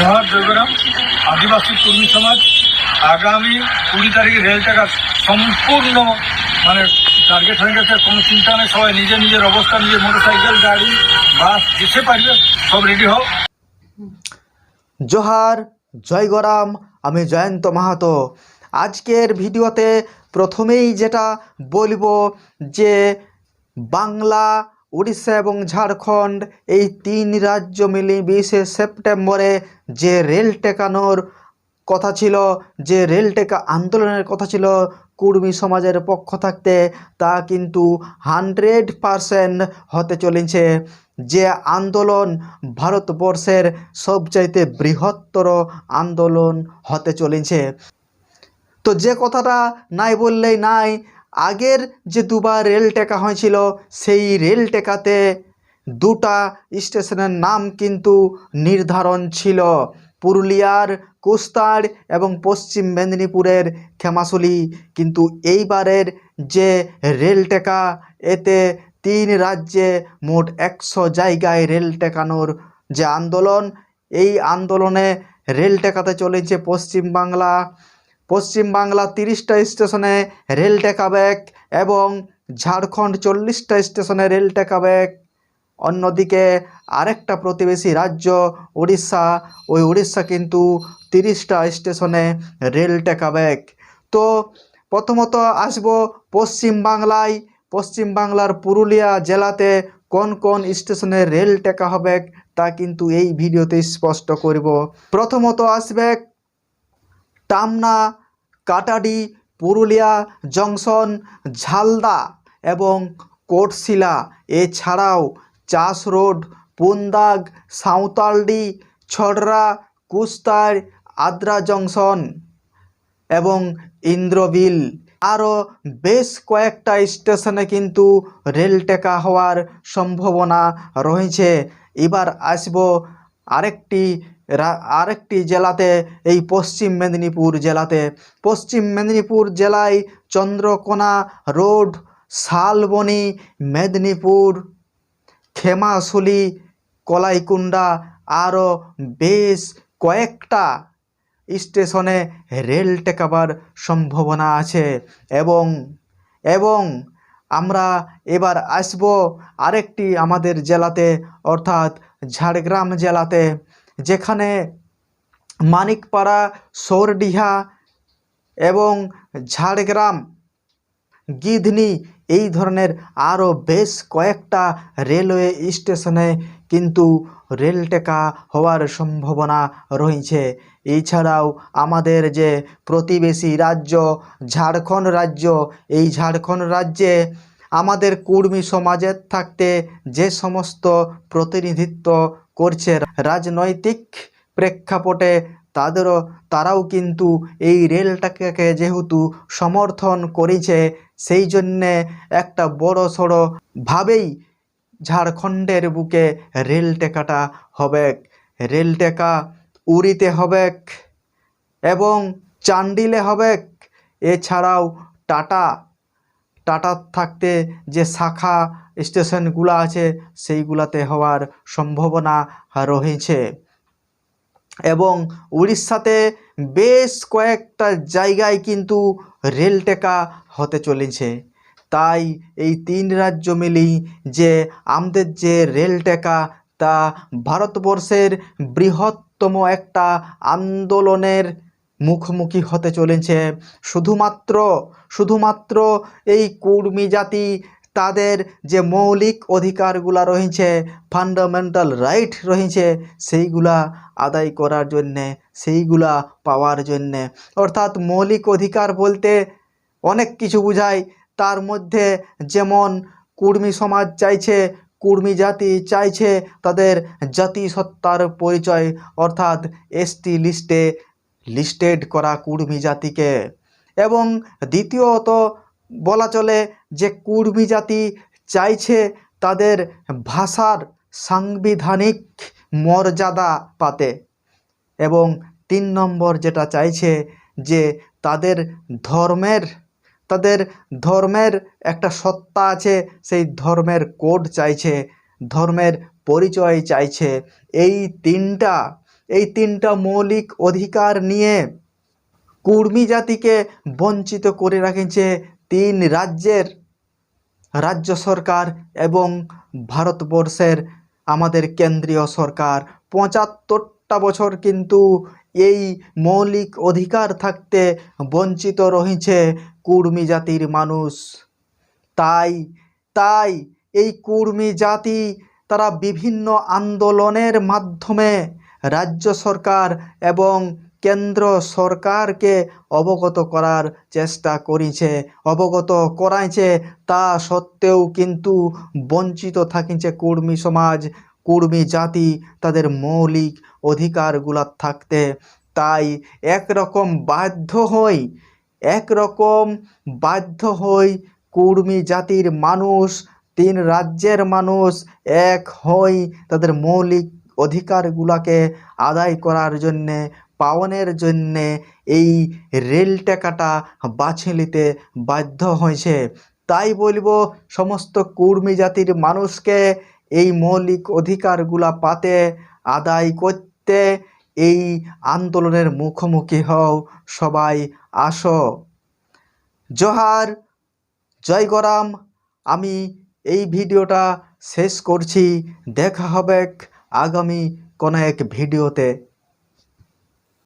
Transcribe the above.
জোহার জয়গ্রাম। আদিবাসী কর্মী সমাজ, আগামী কুড়ি তারিখে রেল টাকা সম্পূর্ণ মানে টার্গেট হয়ে গেছে, কোনো চিন্তা নেই, সবাই নিজে নিজের অবস্থা, নিজের মোটরসাইকেল গাড়ি, বাস যেতে পারবে, সব রেডি হোক। জোহার, জয়গরাম, আমি জয়ন্ত মাহাতো। আজকের ভিডিওতে প্রথমেই যেটা বলব যে বাংলা উড়িষ্যা এবং ঝাড়খণ্ড এই তিন রাজ্য মিলে বিশে সেপ্টেম্বরে যে রেল টেকানোর কথা ছিল, যে রেল টেকা আন্দোলনের কথা ছিল কুর্মী সমাজের পক্ষ থাকতে, তা কিন্তু হান্ড্রেড পারসেন্ট হতে চলেছে। যে আন্দোলন ভারতবর্ষের সবচাইতে বৃহত্তর আন্দোলন হতে চলেছে। তো যে কথাটা নাই বললেই নাই আগের যে দুবার রেল টেকা হয়েছিল, সেই রেল টেকাতে দুটা স্টেশনের নাম কিন্তু নির্ধারণ ছিল। পুরুলিয়ার কুস্তার এবং পশ্চিম মেদিনীপুরের খেমাশুলি কিন্তু এইবারের যে রেল টেকা, এতে তিন রাজ্যে মোট একশো জায়গায় রেল টেকানোর যে আন্দোলন, এই আন্দোলনে রেল টেকাতে চলেছে পশ্চিমবাংলা পশ্চিমবাংলা তিরিশটা স্টেশনে রেল টেকাবেক এবং ঝাড়খণ্ড চল্লিশটা স্টেশনে রেল টেকাবেক অন্যদিকে আরেকটা প্রতিবেশী রাজ্য উড়িষ্যা ওই উড়িষ্যা কিন্তু তিরিশটা স্টেশনে রেল টেকাবেক তো প্রথমত আসব পশ্চিমবাংলায় পশ্চিমবাংলার পুরুলিয়া জেলাতে কোন কোন স্টেশনে রেল টেকা হবে তা কিন্তু এই ভিডিওতে স্পষ্ট করব। প্রথমত আসবে টামনা, কাটাডি, পুরুলিয়া, জংশন, ঝালদা এবং কোটশিলা। এছাড়াও চাষ রোড, পুন্দাগ, সাঁওতালডি, ছড়রা, কুস্তার, আদ্রা জংশন এবং ইন্দ্রবিল। আরও বেশ কয়েকটা স্টেশনে কিন্তু রেল টেকা হওয়ার সম্ভাবনা রয়েছে। এবার আসব আরেকটি আরেকটি জেলাতে এই পশ্চিম মেদিনীপুর জেলাতে। পশ্চিম মেদিনীপুর জেলায় চন্দ্রকোনা রোড, শালবনি, মেদিনীপুর খেমাশুলি কলাইকুণ্ডা আরও বেশ কয়েকটা স্টেশনে রেল টেকাবার সম্ভাবনা আছে এবং এবং আমরা এবার আসব আরেকটি আমাদের জেলাতে, অর্থাৎ ঝাড়গ্রাম জেলাতে, যেখানে মানিকপাড়া, সৌরডিহা এবং ঝাড়গ্রাম, গিধনি এই ধরনের আরও বেশ কয়েকটা রেলওয়ে স্টেশনে কিন্তু রেল টেকা হওয়ার সম্ভাবনা রয়েছে। এছাড়াও আমাদের যে প্রতিবেশী রাজ্য, ঝাড়খণ্ড রাজ্য, এই ঝাড়খণ্ড রাজ্যে আমাদের কুর্মী সমাজের থাকতে যে সমস্ত প্রতিনিধিত্ব করছে রাজনৈতিক প্রেক্ষাপটে, তাদেরও, তারাও কিন্তু এই রেলটাকে যেহেতু সমর্থন করেছে, সেই জন্যে একটা বড় সড়ো ভাবেই ঝাড়খণ্ডের বুকে রেল টেকাটা হবে রেল টেকা উড়িতে হবে এবং চান্ডিলে হবে এছাড়াও টাটা টাটা থাকতে যে শাখা স্টেশনগুলো আছে সেইগুলাতে হওয়ার সম্ভাবনা রয়েছে। এবং উড়িষ্যাতে বেশ কয়েকটা জায়গায় কিন্তু রেল টেকা হতে চলেছে। তাই এই তিন রাজ্য মিলেই যে আমাদের যে রেল টেকা, তা ভারতবর্ষের বৃহত্তম একটা আন্দোলনের মুখোমুখি হতে চলেছে। শুধুমাত্র শুধুমাত্র এই কুর্মী জাতি, তাদের যে মৌলিক অধিকারগুলা রয়েছে ফান্ডামেন্টাল রাইট রয়েছে, সেইগুলা আদায় করার জন্যে, সেইগুলা পাওয়ার জন্যে। অর্থাৎ মৌলিক অধিকার বলতে অনেক কিছু বোঝায়। তার মধ্যে যেমন কুর্মী সমাজ চাইছে, কুর্মী জাতি চাইছে, তাদের জাতিসত্তার পরিচয়, অর্থাৎ এসটি লিস্টে লিস্টেড করা কুর্মী জাতিকে। এবং দ্বিতীয়ত বলা চলে যে কুর্মী জাতি চাইছে তাদের ভাষার সাংবিধানিক মর্যাদা পাতে। এবং তিন নম্বর যেটা চাইছে যে তাদের ধর্মের তাদের ধর্মের একটা সত্তা আছে, সেই ধর্মের কোড চাইছে, ধর্মের পরিচয় চাইছে। এই তিনটা এই তিনটা মৌলিক অধিকার নিয়ে কুর্মী জাতিকে বঞ্চিত করে রাখেছে তিন রাজ্যের, রাজ্য সরকার এবং ভারতবর্ষের আমাদের কেন্দ্রীয় সরকার। পঁচাত্তরটা বছর কিন্তু এই মৌলিক অধিকার থাকতে বঞ্চিত রয়েছে কুর্মী জাতির মানুষ। তাই তাই এই কুর্মী জাতি তারা বিভিন্ন আন্দোলনের মাধ্যমে রাজ্য সরকার এবং কেন্দ্র সরকারকে অবগত করার চেষ্টা করেছে, অবগত করাইছে। তা সত্ত্বেও কিন্তু বঞ্চিত থাকিছে কুর্মী সমাজ। কুর্মী জাতি তাদের মৌলিক অধিকারগুলা থাকতে। তাই একরকম বাধ্য হই, একরকম বাধ্য হই কুর্মী জাতির মানুষ, তিন রাজ্যের মানুষ এক হই তাদের মৌলিক অধিকারগুলোকে আদায় করার জন্যে, পাওনের জন্যে এই রেল টাকাটা বাছে নিতে বাধ্য হয়েছে তাই বলব, সমস্ত কুর্মী জাতির মানুষকে এই মৌলিক অধিকারগুলা পাতে, আদায় করতে, এই আন্দোলনের মুখোমুখি হও, সবাই আসো। জহার, জয় গরাম, আমি এই ভিডিওটা শেষ করছি। দেখা হবে আগামী কোনো এক ভিডিওতে।